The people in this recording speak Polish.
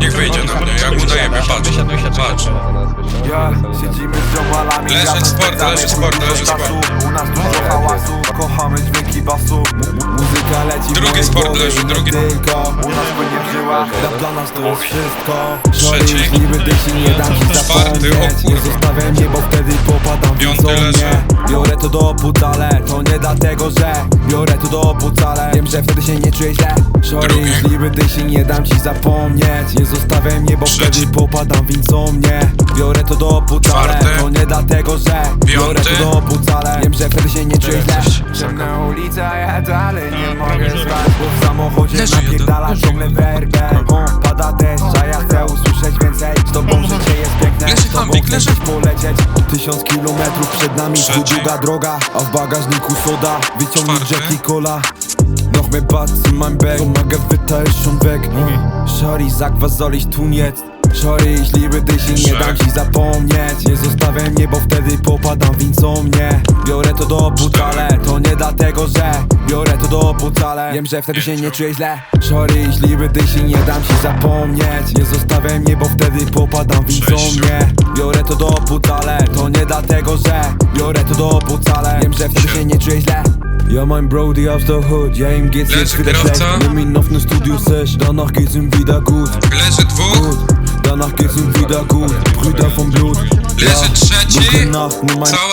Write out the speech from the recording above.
Niech wyjdzie na mnie, jak mu dajemy, patrz. Patrz. Ja, siedzimy z ziomalami Leży razem sport, leży sport, czasu. sport. U nas dużo hałasu, kochamy dźwięki basu Mu- mu- Muzyka leci w Drugi sport leży, drugi. U nas płynie w żyłach, dla nas to jest wszystko Trzeci. Czwarty, o kurwa. Piąty leży. To do pucale, to nie dlatego, że Biorę to do pucale, wiem, że wtedy się nie czuję źle. Sorry, Drugi. jeśli by się nie dam ci zapomnieć Nie zostawię mnie, bo Trzeci. wtedy popadam w insomnię Biorę to do pucale, Czwarty. to nie dlatego, że Biorę to do pucale, wiem, że wtedy się nie czuję źle. Coś. Ciemna ulica, ja dalej nie mogę spać Bo w samochodzie napierdala ciągle werbę Gdzieś polecieć. Tysiąc kilometrów przed nami, tu długa droga A w bagażniku soda, wyciągnij. Jack i Cola. Noch mehr Batz in meinem Bag. Und mein Gewitter ist schon weg Shorty, sag was soll ich tun jetzt? Shorty, ich liebe dich i nie dam ci zapomnieć. Nie zostawiaj mnie, bo wtedy popadam w insomnię Biorę to do pucale, to nie dlatego, że Biorę to do pucale, wiem, że wtedy się nie czuję źle. Shorty, ich liebe dich i nie dam ci zapomnieć. Nie zostawiaj mnie, bo wtedy popadam w insomnię Biorę to do pucale, to nie dlatego, że Biorę to do pucale, wiem, że wtedy się nie czuję źle. Ja mein Brody aus der Hood, ja ihm geht's Leży jetzt wieder kierowca. schlecht Nimm ihn auf ne Studio-Sesh, danach geht's ihm wieder gut Leży dwóch. Gut, danach geht's ihm wieder gut Brüder vom Blut. Leży trzeci. Nacht, nur mein Cała